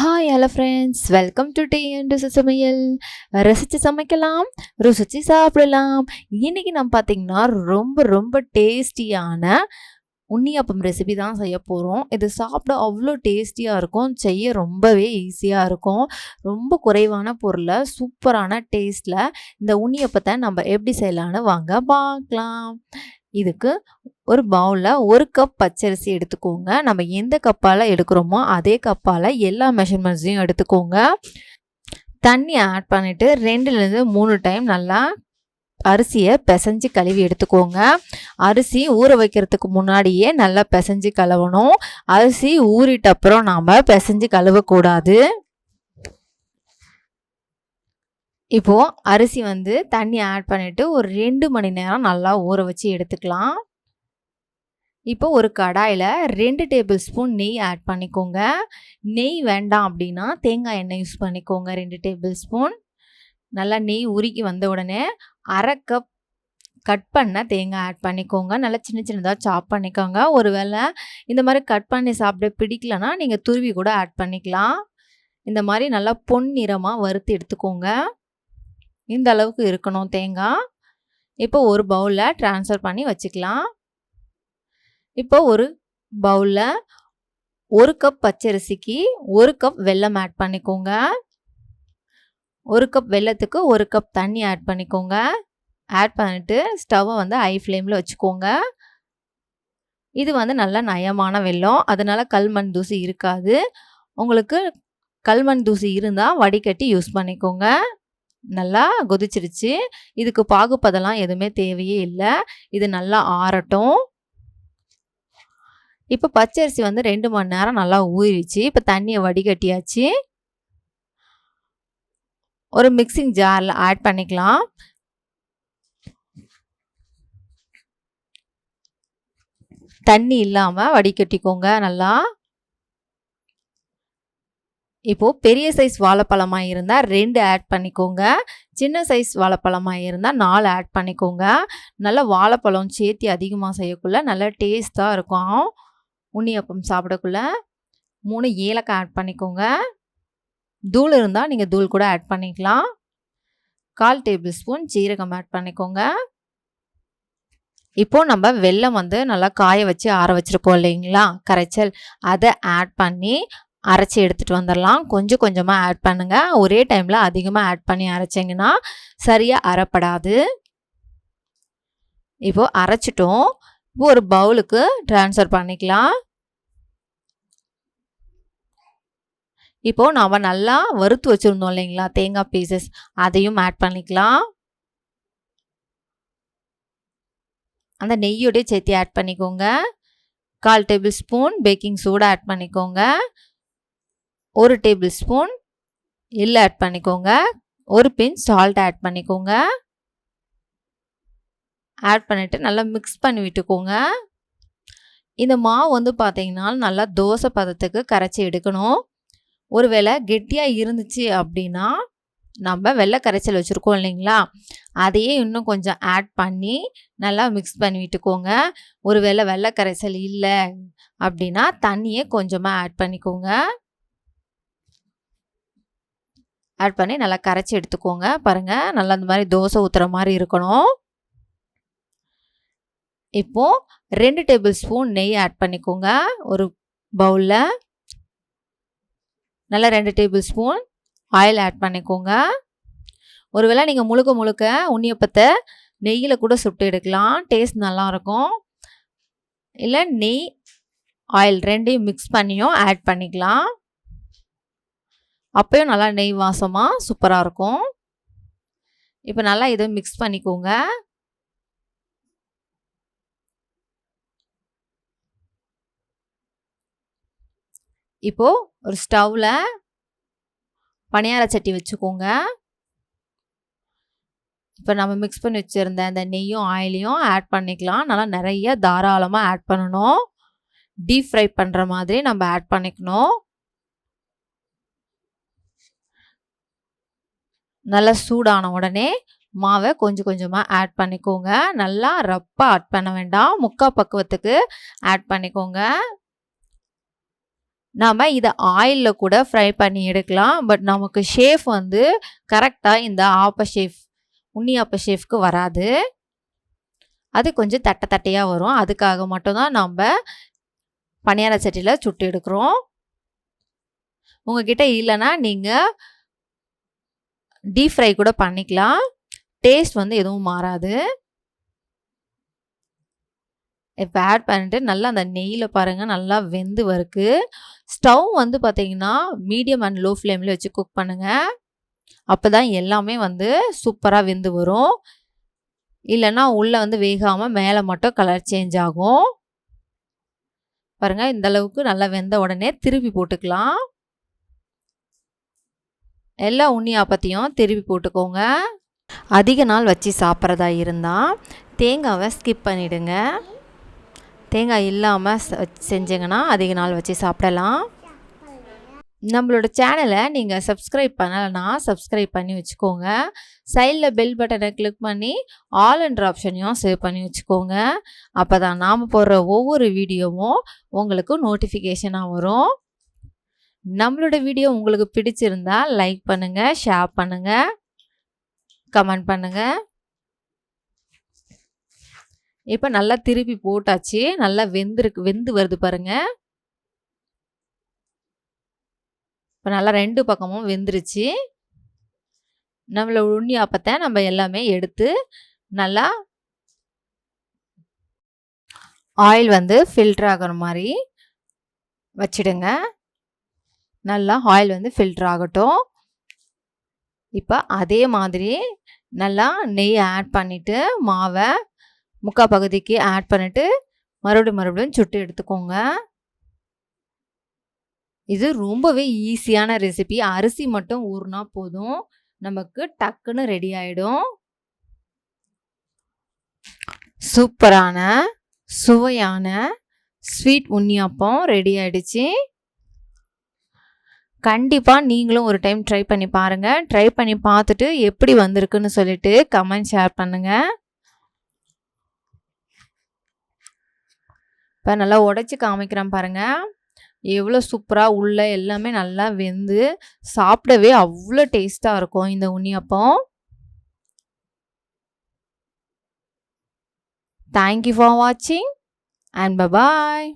Hi hello friends welcome to day and சமையல் ரசித்து சமைக்கலாம் ருசித்து சாப்பிடலாம். இன்றைக்கி நம்ம பார்த்திங்கன்னா ரொம்ப ரொம்ப டேஸ்டியான உண்ணியப்பம் ரெசிபி தான் செய்ய போகிறோம் இது சாப்பிட அவ்வளோ டேஸ்டியாக இருக்கும். செய்ய ரொம்பவே ஈஸியாக இருக்கும். ரொம்ப குறைவான பொருளை சூப்பரான டேஸ்ட்டில் இந்த உண்ணியப்பத்தை நம்ம எப்படி செய்யலான்னு வாங்க பார்க்கலாம். இதுக்கு ஒரு பவுலில் ஒரு கப் பச்சரிசி எடுத்துக்கோங்க. நம்ம எந்த கப்பால் எடுக்கிறோமோ அதே கப்பால் எல்லா மெஷர்மெண்ட்ஸையும் எடுத்துக்கோங்க. தண்ணி ஆட் பண்ணிவிட்டு ரெண்டுலேருந்து மூணு டைம் நல்லா அரிசியை பிசைஞ்சு கழுவி எடுத்துக்கோங்க. அரிசி ஊற வைக்கிறதுக்கு முன்னாடியே நல்லா பிசைஞ்சு கழுவணும். அரிசி ஊறிட்ட அப்புறம் நாம் பிசைஞ்சு கழுவக்கூடாது. இப்போது அரிசி வந்து தண்ணி ஆட் பண்ணிவிட்டு ஒரு ரெண்டு மணி நேரம் நல்லா ஊற வச்சு எடுத்துக்கலாம். இப்போ ஒரு கடாயில் ரெண்டு டேபிள் ஸ்பூன் நெய் ஆட் பண்ணிக்கோங்க. நெய் வேண்டாம் அப்படின்னா தேங்காய் எண்ணெய் யூஸ் பண்ணிக்கோங்க ரெண்டு டேபிள் ஸ்பூன் நல்லா நெய் உருக்கி வந்த உடனே அரை கப் கட் பண்ண தேங்காய் ஆட் பண்ணிக்கோங்க. நல்லா சின்ன சின்னதாக சாப் பண்ணிக்கோங்க. ஒருவேளை இந்த மாதிரி கட் பண்ணி சாப்பிட பிடிக்கலன்னா நீங்கள் துருவி கூட ஆட் பண்ணிக்கலாம். இந்த மாதிரி நல்லா பொன் நிறமாக வறுத்து எடுத்துக்கோங்க. இந்த அளவுக்கு இருக்கணும் தேங்காய் இப்போ ஒரு பவுலில் ட்ரான்ஸ்ஃபர் பண்ணி வச்சுக்கலாம். இப்போ ஒரு பவுலில் ஒரு கப் பச்சரிசிக்கு ஒரு கப் வெல்லம் ஆட் பண்ணிக்கோங்க. ஒரு கப் வெல்லத்துக்கு ஒரு கப் தண்ணி ஆட் பண்ணிக்கோங்க. ஆட் பண்ணிவிட்டு ஸ்டவ்வை வந்து ஹை ஃப்ளேமில் வச்சுக்கோங்க. இது வந்து நல்ல நயமான வெல்லம். அதனால் கல்மண் தூசி இருக்காது. உங்களுக்கு கல்மண் தூசி இருந்தால் வடிகட்டி யூஸ் பண்ணிக்கோங்க. நல்லா கொதிச்சிருச்சு. இதுக்கு பாகுப்பதெல்லாம் எதுவுமே தேவையே இல்லை. இது நல்லா ஆறட்டும். இப்போ பச்சரிசி வந்து ரெண்டு மணி நேரம் நல்லா ஊறிடுச்சு. இப்போ தண்ணியை வடிகட்டியாச்சு. ஒரு மிக்சிங் ஜாரில் ஆட் பண்ணிக்கலாம். தண்ணி இல்லாமல் வடிகட்டிக்கோங்க நல்லா. இப்போது பெரிய சைஸ் வாழைப்பழமாக இருந்தால் ரெண்டு ஆட் பண்ணிக்கோங்க. சின்ன சைஸ் வாழைப்பழமாக இருந்தால் நாலு ஆட் பண்ணிக்கோங்க. நல்லா வாழைப்பழம் சேர்த்தி அதிகமாக செய்யக்குள்ள நல்லா டேஸ்ட்டாக இருக்கும். உண்ணியப்பம் சாப்பிடக்குள்ள மூணு ஏலக்காய் ஆட் பண்ணிக்கோங்க. தூள் இருந்தால் நீங்கள் தூள் கூட ஆட் பண்ணிக்கலாம். கால் டேபிள் ஸ்பூன் ஜீரகம் ஆட் பண்ணிக்கோங்க. இப்போது நம்ம வெல்லம் வந்து நல்லா காய வச்சு ஆற வச்சுருக்கோம் இல்லைங்களா? கரைச்சல். அதை ஆட் பண்ணி அரைச்சி எடுத்துகிட்டு வந்துடலாம் கொஞ்சம் கொஞ்சமாக ஆட் பண்ணுங்கள் ஒரே டைமில் அதிகமாக ஆட் பண்ணி அரைச்சிங்கன்னா சரியாக அரைப்படாது. இப்போது அரைச்சிட்டோம். இப்போ ஒரு பவுலுக்கு ட்ரான்ஸ்ஃபர் பண்ணிக்கலாம். இப்போது நாம் நல்லா வறுத்து வச்சுருந்தோம் இல்லைங்களா? தேங்காய் பீசஸ் அதையும் ஆட் பண்ணிக்கலாம். அந்த நெய்யோடய சேர்த்து ஆட் பண்ணிக்கோங்க. கால் tablespoon baking soda add பண்ணிக்கோங்க. ஒரு டேபிள் ஸ்பூன் எள் ஆட் பண்ணிக்கோங்க. ஒரு பின் சால்ட் ஆட் பண்ணிக்கோங்க. ஆட் பண்ணிவிட்டு நல்லா மிக்ஸ் பண்ணி விட்டுக்கோங்க. இந்த மாவு வந்து பார்த்திங்கன்னா நல்லா தோசை பதத்துக்கு கரைச்சி எடுக்கணும். ஒருவேளை கெட்டியாக இருந்துச்சு அப்படின்னா நம்ம வெள்ளை கரைச்சல் வச்சுருக்கோம் இல்லைங்களா? அதையே இன்னும் கொஞ்சம் ஆட் பண்ணி நல்லா மிக்ஸ் பண்ணி விட்டுக்கோங்க. ஒருவேளை வெள்ளை கரைச்சல் இல்லை அப்படின்னா தண்ணியை கொஞ்சமாக ஆட் பண்ணிக்கோங்க. ஆட் பண்ணி நல்லா கரைச்சி எடுத்துக்கோங்க. பாருங்கள் நல்லா அந்த மாதிரி தோசை ஊற்றுற மாதிரி இருக்கணும். இப்போது ரெண்டு டேபிள் ஸ்பூன் நெய் ஆட் பண்ணிக்கோங்க. ஒரு பவுலில் நல்லா ரெண்டு டேபிள் ஸ்பூன் ஆயில் ஆட் பண்ணிக்கோங்க. ஒருவேளை நீங்கள் முழுக்க முழுக்க உண்ணியப்பத்தை நெய்யில் கூட சுட்டு எடுக்கலாம். டேஸ்ட் நல்லாயிருக்கும். இல்லை நெய் ஆயில் ரெண்டையும் மிக்ஸ் பண்ணியும் ஆட் பண்ணிக்கலாம். அப்போயும் நல்லா நெய் வாசமாக சூப்பராக இருக்கும். இப்போ நல்லா இதை மிக்ஸ் பண்ணிக்கோங்க. இப்போது ஒரு ஸ்டவ்வில் பணியார சட்டி வச்சுக்கோங்க. இப்போ நம்ம மிக்ஸ் பண்ணி வச்சுருந்த அந்த நெய்யும் ஆயிலையும் ஆட் பண்ணிக்கலாம். நல்லா நிறைய தாராளமாக ஆட் பண்ணணும். டீப் ஃப்ரை பண்ணுற மாதிரி நம்ம ஆட் பண்ணிக்கணும். நல்லா சூடான உடனே மாவை கொஞ்சம் கொஞ்சமாக ஆட் பண்ணிக்கோங்க. நல்லா ரப்பாக ஆட் பண்ண வேண்டாம். முக்கால் பக்குவத்துக்கு ஆட் பண்ணிக்கோங்க. நாம் இதை ஆயிலில் கூட ஃப்ரை பண்ணி எடுக்கலாம். பட் நமக்கு ஷேஃப் வந்து கரெக்டாக இந்த ஆப்ப ஷேஃப் உண்ணி ஆப்ப ஷேஃப்க்கு வராது. அது கொஞ்சம் தட்டை தட்டையாக வரும். அதுக்காக மட்டும்தான் நம்ம பணியார சட்டியில் சுட்டு எடுக்கிறோம். உங்ககிட்ட இல்லைன்னா நீங்கள் டீப் ஃப்ரை கூட பண்ணிக்கலாம். டேஸ்ட் வந்து எதுவும் மாறாது. இப்போ ஆட் பண்ணிட்டு நல்லா அந்த நெய்யில் பாருங்கள் நல்லா வெந்து வருக்கு ஸ்டவ் வந்து பார்த்தீங்கன்னா மீடியம் அண்ட் லோ ஃப்ளேமில் வச்சு குக் பண்ணுங்கள் அப்போ தான் எல்லாமே வந்து சூப்பராக வெந்து வரும். இல்லைன்னா உள்ளே வந்து வேகாமல் மேலே மட்டும் கலர் சேஞ்ச் ஆகும். பாருங்கள் இந்த அளவுக்கு நல்லா வெந்த உடனே திருப்பி போட்டுக்கலாம். எல்லா உண்ணி பற்றியும் திருப்பி போட்டுக்கோங்க. அதிக நாள் வச்சு சாப்பிட்றதா இருந்தால் தேங்காவை ஸ்கிப் பண்ணிவிடுங்க தேங்காய் இல்லாமல் செஞ்சிங்கன்னா அதிக நாள் வச்சு சாப்பிடலாம். நம்மளோட சேனலை நீங்கள் சப்ஸ்கிரைப் பண்ணலைன்னா சப்ஸ்கிரைப் பண்ணி வச்சுக்கோங்க. சைடில் பெல் பட்டனை கிளிக் பண்ணி ஆல் என்ற ஆப்ஷனையும் சேவ் பண்ணி வச்சுக்கோங்க. அப்போ தான் நாம் போடுற ஒவ்வொரு வீடியோவும் உங்களுக்கு நோட்டிஃபிகேஷனாக வரும். நம்மளோட வீடியோ உங்களுக்கு பிடிச்சிருந்தா லைக் பண்ணுங்கள் ஷேர் பண்ணுங்கள் கமெண்ட் பண்ணுங்கள் இப்போ நல்லா திருப்பி போட்டாச்சு நல்லா வெந்துருக்கு வெந்து வருது பாருங்க. இப்போ நல்லா ரெண்டு பக்கமும் வெந்துருச்சு. நம்மளை உண்ணி அப்பத்தை நம்ம எல்லாமே எடுத்து நல்லா ஆயில் வந்து ஃபில்டர் ஆகிற மாதிரி வச்சிடுங்க. நல்லா ஆயில் வந்து ஃபில்டர் ஆகட்டும். இப்போ அதே மாதிரி நல்லா நெய் ஆட் பண்ணிவிட்டு மாவை முக்கால் பகுதிக்கு ஆட் பண்ணிவிட்டு மறுபடியும் மறுபடியும் சுட்டு எடுத்துக்கோங்க. இது ரொம்பவே ஈஸியான ரெசிபி அரிசி மட்டும் ஊறுனா போதும். நமக்கு டக்குன்னு ரெடி ஆகிடும் சூப்பரான சுவையான ஸ்வீட் உண்ணியாப்பம் ரெடி ஆயிடுச்சு. கண்டிப்பாக நீங்களும் ஒரு டைம் ட்ரை பண்ணி பாருங்கள் ட்ரை பண்ணி பார்த்துட்டு எப்படி வந்திருக்குன்னு சொல்லிட்டு கமெண்ட் ஷேர் பண்ணுங்கள் இப்போ நல்லா உடச்சி காமிக்கிறேன் பாருங்கள் எவ்வளோ சூப்பராக உள்ள எல்லாமே நல்லா வெந்து சாப்பிடவே அவ்வளோ டேஸ்ட்டாக இருக்கும் இந்த உண்ணியப்பம். தேங்க்யூ ஃபார் வாட்சிங் அண்ட் பபாய்